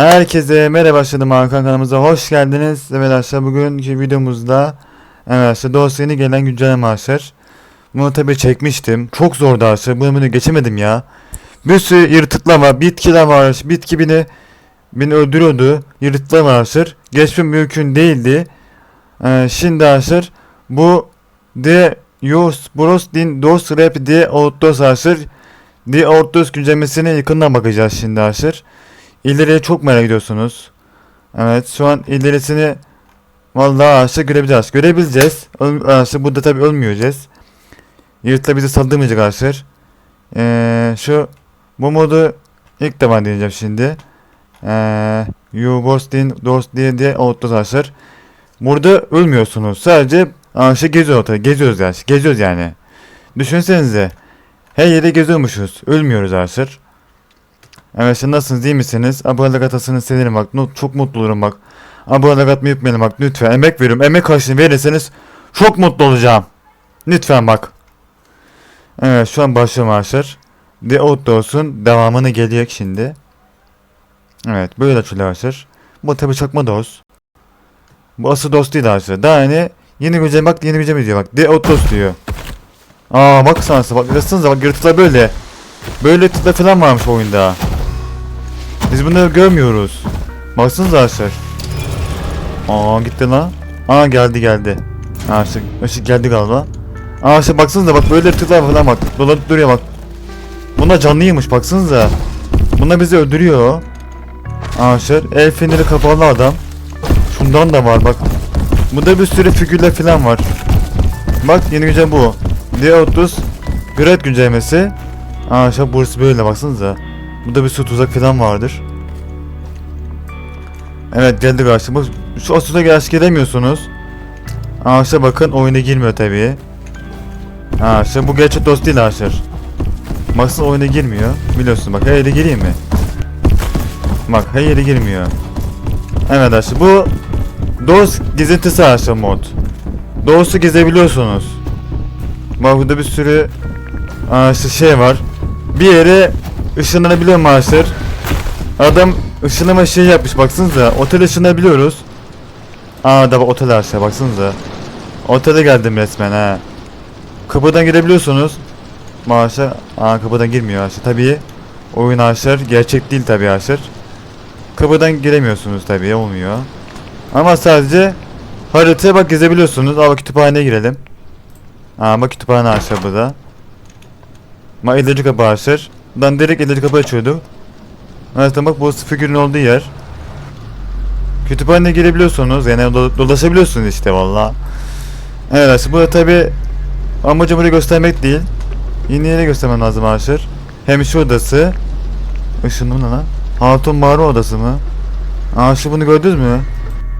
Herkese merhaba başladım Hakan kanalımıza hoş geldiniz. Evet arkadaşlar bugünkü videomuzda Evet arkadaşlar yeni gelen güncelleme arkadaşlar. Bunu tabi çekmiştim. Çok zordu arkadaşlar. Bunu bunu geçemedim ya. Bir sürü yırtıklar var. Bitkiler var. Bitki beni beni öldürüyordu. Yırtıklar var arkadaşlar. Geçmem mümkün değildi. Ee, şimdi arkadaşlar bu de Yos Bros Din Dos Rap de Outdoors arkadaşlar. The Outdoors güncellemesine yakından bakacağız şimdi arkadaşlar. İleriye çok merak ediyorsunuz. Evet şu an ilerisini vallahi aşağı görebileceğiz. Görebileceğiz. Aşağı burada tabi ölmeyeceğiz. Yırtla bizi saldırmayacak arkadaşlar. Ee, şu bu modu ilk defa deneyeceğim şimdi. Ee, you Ghost in Doors diye diye outdoors. Burada ölmüyorsunuz. Sadece aşağı geziyor ortada. Geziyoruz yani. Geziyoruz yani. Düşünsenize. Her yere geziyormuşuz. Ölmüyoruz arkadaşlar. Evet şimdi nasılsınız iyi misiniz? Abonelik atasını severim bak. Çok mutlu olurum bak. Abonelik atmayı unutmayın bak lütfen. Emek veriyorum. Emek karşılığını verirseniz çok mutlu olacağım. Lütfen bak. Evet şu an başlıyorum arkadaşlar. The Outdoors'un devamını gelecek şimdi. Evet böyle açılıyor arkadaşlar. Bu tabi çakma dost. Bu asıl dost değil arkadaşlar. Daha yeni yeni güncel bak yeni güncel diyor bak. The Outdoors diyor. Aa bak sana bak yazsanıza bak yırtıklar böyle. Böyle tıkla falan varmış oyunda. Biz bunları görmüyoruz. Baksanıza arkadaşlar. Aa gitti lan. Aa geldi geldi. Aa ışık geldi galiba. Aa işte baksanıza bak böyle tıklar falan bak. Dolanıp duruyor bak. Bunlar canlıymış baksanıza. Bunlar bizi öldürüyor. Aa işte el feneri kapalı adam. Şundan da var bak. Burada bir sürü figürler falan var. Bak yeni güncel bu. D30 Great güncellemesi. Aa işte burası böyle baksanıza. Burada bir su tuzak falan vardır. Evet geldi karşı. Bu şu asuda karşı gelemiyorsunuz. Aa işte bakın oyuna girmiyor tabii. İşte bu gerçek dost değil arkadaşlar. Baksana oyuna girmiyor. Biliyorsun bak her gireyim mi? Bak her girmiyor. Evet arkadaşlar bu Dost gezintisi arkadaşlar mod. Dost'u gezebiliyorsunuz. Bak burada bir sürü işte şey var. Bir yere ışınlanabiliyor arkadaşlar. Adam ışınlama şey yapmış baksanıza. Otel ışınlanabiliyoruz. Aa da otel arkadaşlar baksanıza. Otele geldim resmen ha. Kapıdan girebiliyorsunuz. Maaşlar aa kapıdan girmiyor arkadaşlar. Tabii oyun arkadaşlar gerçek değil tabii arkadaşlar. Kapıdan giremiyorsunuz tabii olmuyor. Ama sadece haritaya bak gezebiliyorsunuz. Aa bak kütüphaneye girelim. Aa bak kütüphane arkadaşlar burada. Ma ilacı kapı açır. Buradan direkt ilacı kapı açıyorduk. Evet bak bu figürün olduğu yer. Kütüphaneye girebiliyorsunuz. Yani do- dolaşabiliyorsunuz işte valla. Evet arkadaşlar burada tabi amacım burayı göstermek değil. Yeni yere göstermem lazım arkadaşlar. Hem şu odası. Işınlı mı lan? Hatun mağara odası mı? Şu bunu gördünüz mü?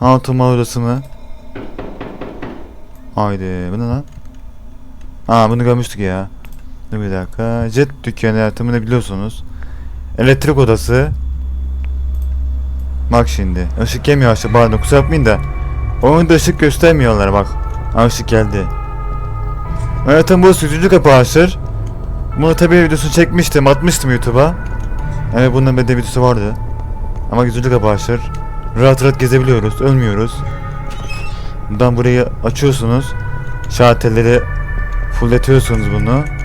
Hatun mağara odası mı? Haydi bu ne lan? Aa bunu görmüştük ya. Dur bir dakika. Jet dükkanı yardımını biliyorsunuz. Elektrik odası. Bak şimdi. Işık gelmiyor aşağı pardon kusura bakmayın da. Oyunda ışık göstermiyorlar bak. Işık geldi. Evet tam bu 3. kapı açır. Bunu tabi videosunu çekmiştim atmıştım YouTube'a. Evet bunun bende videosu vardı. Ama 100. kapı açır. Rahat rahat gezebiliyoruz. Ölmüyoruz. Buradan burayı açıyorsunuz. Şartelleri fulletiyorsunuz bunu.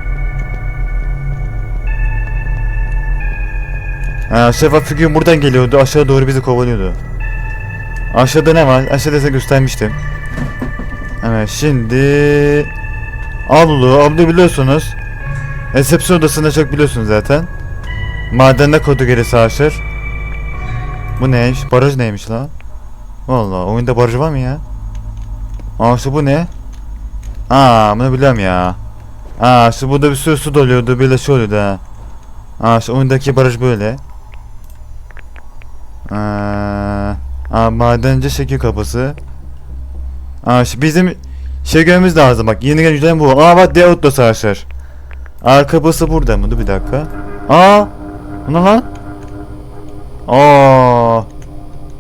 Ha, şeffaf figür buradan geliyordu. Aşağı doğru bizi kovalıyordu. Aşağıda ne var? Aşağıda size göstermiştim. Evet şimdi... Ablu, ablu biliyorsunuz. Resepsiyon odasında çok biliyorsunuz zaten. Madende kodu gerisi aşır. Bu neymiş? Baraj neymiş lan? Vallahi oyunda baraj var mı ya? Aa işte bu ne? Aa bunu biliyorum ya. Aa işte burada bir sürü su doluyordu böyle şey ha. Aa işte oyundaki baraj böyle. Aa, aa madenci şekil kapısı. Aa işte bizim şey görmemiz lazım bak yeni gelen bu. Aa bak Deotto savaşlar. Aa kapısı burada mı? Dur bir dakika. Aa bu ne lan? Aa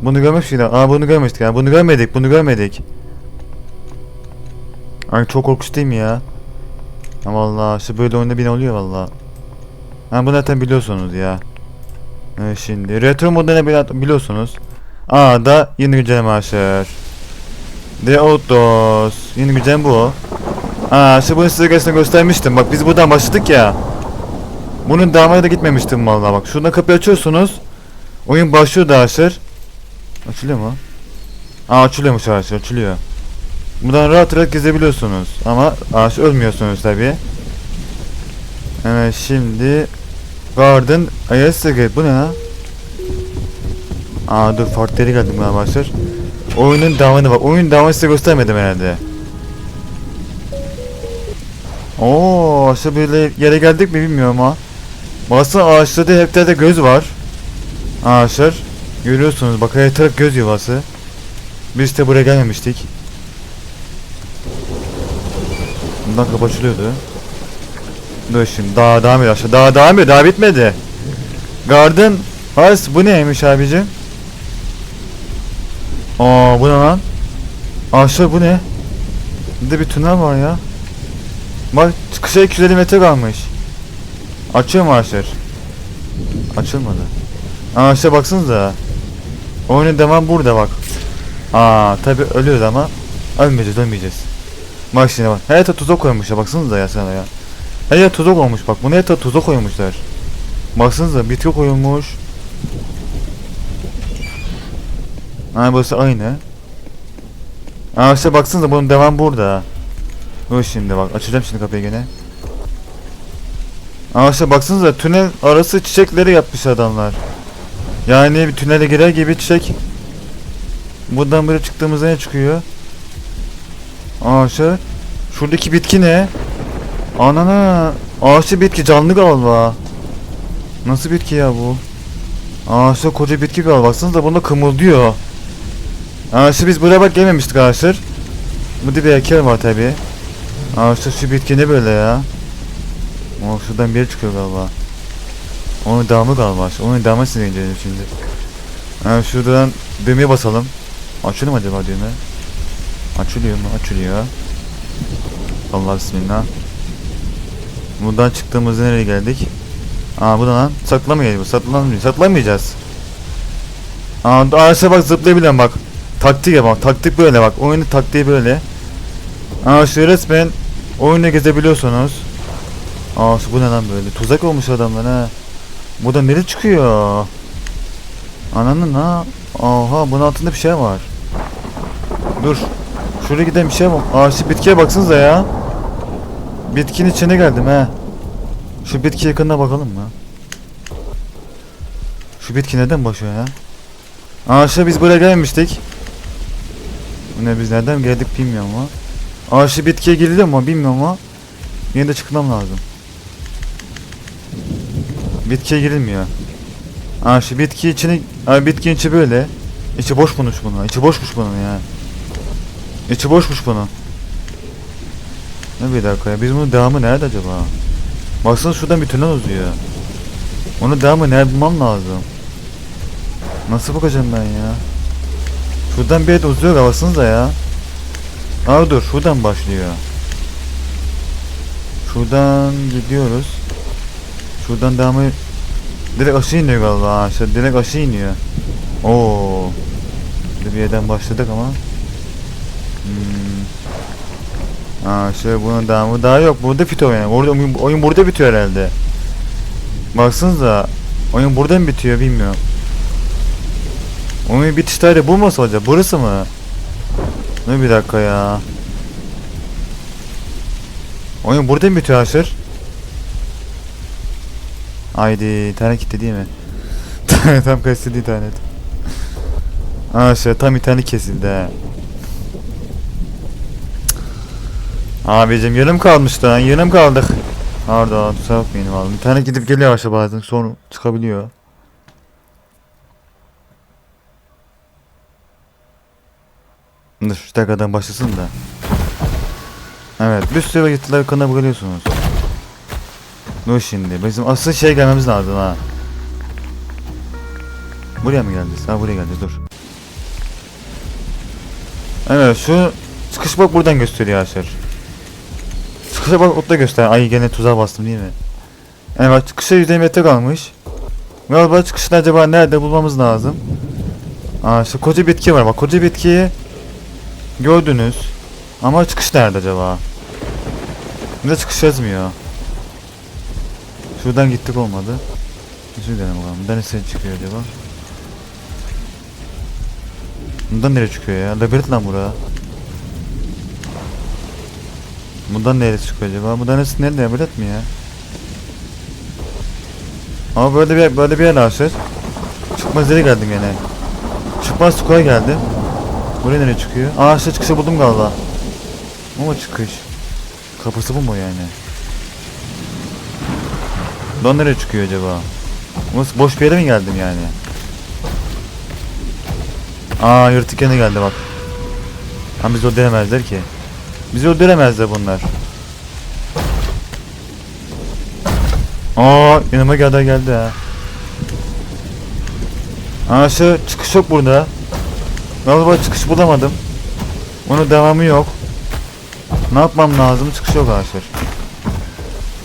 bunu görmüştük. Aa bunu görmüştük ya. Bunu görmedik. Bunu görmedik. Ay çok korkunç değil mi ya? Ha vallahi işte böyle oyunda bin oluyor vallahi. Ha bunu zaten biliyorsunuz ya. Evet, şimdi retro modu ne bili- biliyorsunuz. Aa da yeni güncelleme açar. The Outdoors. Yeni güncelleme bu. Aa işte bunu size gerçekten göstermiştim. Bak biz buradan başladık ya. Bunun devamına da gitmemiştim vallahi bak. Şuradan kapıyı açıyorsunuz. Oyun başlıyor da açar. Açılıyor mu? Aa açılıyormuş ağaç açılıyor. Buradan rahat rahat gezebiliyorsunuz. Ama ağaç ölmüyorsunuz tabi. Evet şimdi Garden Ayasage bu ne ha? Aa dur farklı geldim galiba arkadaşlar. Oyunun devamını bak. Oyun devamını size göstermedim herhalde. Oo, aşağı böyle yere geldik mi bilmiyorum ama. Baksana ağaçlarda hep de göz var. Ağaçlar. Görüyorsunuz bak her göz yuvası. Biz de buraya gelmemiştik. Bundan kapı açılıyordu. Dur şimdi daha devam ediyor aşağı. Daha devam ediyor daha bitmedi. Garden House bu neymiş abicim? Aa bu ne lan? Aşağı bu ne? Bir de bir tünel var ya. Bak çıkışa 250 metre kalmış. Açıyor mu ağaçlar? Açılmadı. İşte baksanıza. Oyunun devam burada bak. Aa tabi ölüyoruz ama ölmeyeceğiz ölmeyeceğiz. Bak şimdi bak. Yere tuzak koymuşlar baksanıza ya sana ya. Her yere tuzak olmuş bak. Her yere tuzak koymuşlar. Baksanıza bitki koyulmuş. Ha burası aynı. Aa işte baksanıza bunun devam burada. Dur şimdi bak açacağım şimdi kapıyı gene. Aa işte baksanıza tünel arası çiçekleri yapmış adamlar. Yani bir tünele girer gibi çiçek. Buradan böyle çıktığımızda ne çıkıyor? Ağaçlar. Şuradaki bitki ne? Anana. Ağaçlı bitki canlı galiba. Nasıl bitki ya bu? Ağaçta koca bitki galiba. Baksanıza bunda kımıldıyor. Ağaçta biz buraya bak gelmemiştik ağaçlar. Burada bir heykel var tabi. Ağaçta şu bitki ne böyle ya? O şuradan bir çıkıyor galiba. Onun devamı galiba. Onun devamı sinirleniyor şimdi. Ha, şuradan düğmeye basalım. Açılır mı acaba düğme? Açılıyor mu? Açılıyor. Allah bismillah. Buradan çıktığımızda nereye geldik? Aa bu da lan. Saklamayacağız. bu, Saklamayacağız. Saklamayacağız. Aa ağaçta bak zıplayabiliyorum bak. Taktik ya bak. Taktik böyle bak. Oyunun taktiği böyle. Aa şu resmen oyunu gezebiliyorsunuz. Aa bu ne lan böyle? Tuzak olmuş adamlar ha. Bu da nereye çıkıyor? Ananın ha. Aha bunun altında bir şey var. Dur. Şuraya giden bir şey var. Şu bitkiye baksanıza ya. Bitkinin içine geldim he. Şu bitki yakınına bakalım mı? Şu bitki neden başlıyor ya? Şu biz buraya gelmemiştik. Bu Ne biz nereden geldik bilmiyorum ama. Şu bitkiye giriliyor mu bilmiyorum ama. Yine de çıkmam lazım. Bitkiye girilmiyor. Şu bitki içine... Aa bitkinin içi böyle. İçi boşmuş bunun. İçi boşmuş bunun ya. İçi boşmuş bunun. Ne bir dakika ya. Biz bunun devamı nerede acaba? Baksana şuradan bir tünel uzuyor. Onun devamı nerede bulmam lazım. Nasıl bakacağım ben ya? Şuradan bir yerde uzuyor baksanıza ya. Aa dur şuradan başlıyor. Şuradan gidiyoruz. Şuradan devamı direkt aşağı iniyor galiba. Ha, işte direkt aşağı iniyor. Oo. Bir yerden başladık ama. Hmm. Ha şey bunun devamı daha yok. Burada bitiyor yani. Orada oyun, oyun burada bitiyor herhalde. Baksanıza. Oyun burada mı bitiyor bilmiyorum. Oyun bitiş tarihi bu mu olacak? Burası mı? Ne bir dakika ya. Oyun burada mı bitiyor Aşır? Haydi internet gitti değil mi? tam kesildi internet. Aşağı tam internet kesildi he. Abicim yarım kalmıştı lan yarım kaldık. Pardon kusura bakmayın vallahi. İnternet gidip geliyor aşağı bazen sonra çıkabiliyor. Dur şu tekrardan başlasın da. Evet bir sürü vakitler kanına bakıyorsunuz. Dur şimdi bizim asıl şey gelmemiz lazım ha. Buraya mı geleceğiz? Ha buraya geleceğiz dur. Evet şu çıkış bak buradan gösteriyor arkadaşlar. Çıkışa bak otta göster. Ay gene tuzağa bastım değil mi? Evet çıkışa 150 metre kalmış. Galiba çıkışını acaba nerede bulmamız lazım? Aa şu koca bitki var bak koca bitkiyi gördünüz. Ama çıkış nerede acaba? Bize çıkış yazmıyor. Şuradan gittik olmadı. Şuradan gidelim bakalım. Buradan nereye çıkıyor acaba? Bundan nereye çıkıyor ya? Labirent lan bura. Bundan nereye çıkıyor acaba? Bundan neresi nerede labirent mi ya? Ama böyle bir böyle bir yer açır. Çıkmaz yere geldim gene. Çıkmaz square geldi. Buraya nereye çıkıyor? Aa işte çıkışı buldum galiba. Ama çıkış. Kapısı bu mu yani? Buradan nereye çıkıyor acaba? Boş bir yere mi geldim yani? Aa yırtık yine geldi bak. Ama biz o öldüremezler ki. Bizi öldüremezler bunlar. Aa yanıma geldi geldi ha. Aa çıkış yok burada. Galiba çıkış bulamadım. Onun devamı yok. Ne yapmam lazım? Çıkış yok arkadaşlar.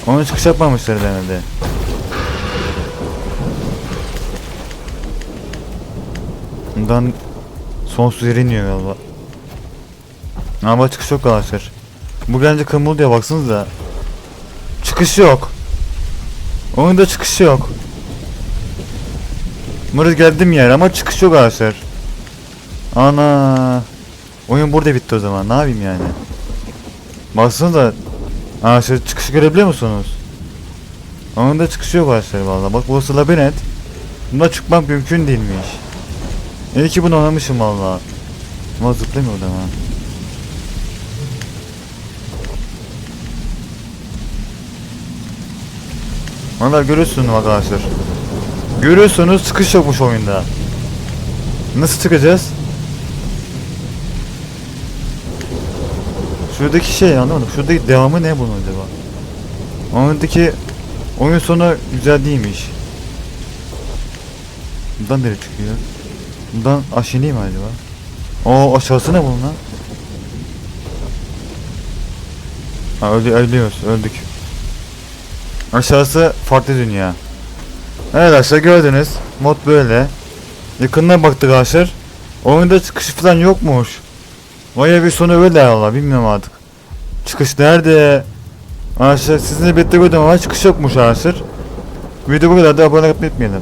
Onu çıkış yapmamışlar denedi. Bundan sonsuz iniyor galiba. Ama çıkış yok arkadaşlar. Bu gelince kırmızı diye baksanıza. Çıkış yok. Oyunda çıkış yok. Buraya geldim yer ama çıkış yok arkadaşlar. Ana. Oyun burada bitti o zaman. Ne yapayım yani? Baksanıza. Arkadaşlar çıkışı görebiliyor musunuz? Oyunda çıkış yok arkadaşlar valla. Bak burası labirent. Bunda çıkmak mümkün değilmiş. İyi ki bunu oynamışım valla. Ama zıplamıyor da ha. Valla görüyorsunuz arkadaşlar. Görüyorsunuz çıkış yokmuş oyunda. Nasıl çıkacağız? Şuradaki şey anlamadım. Şuradaki devamı ne bunun acaba? Oyundaki oyun sonu güzel değilmiş. Bundan nereye çıkıyor? Bundan aşağı mi acaba? Oo aşağısı ne bunun lan? Ha öldü, ölüyoruz, öldük. Aşağısı farklı dünya. Evet arkadaşlar gördünüz. Mod böyle. Yakından baktık arkadaşlar. Oyunda çıkış falan yokmuş. Vay bir sonu öyle valla bilmiyorum artık. Çıkış nerede? Arkadaşlar sizinle birlikte gördüm ama çıkış yokmuş arkadaşlar. Video bu kadar da abone olmayı unutmayın.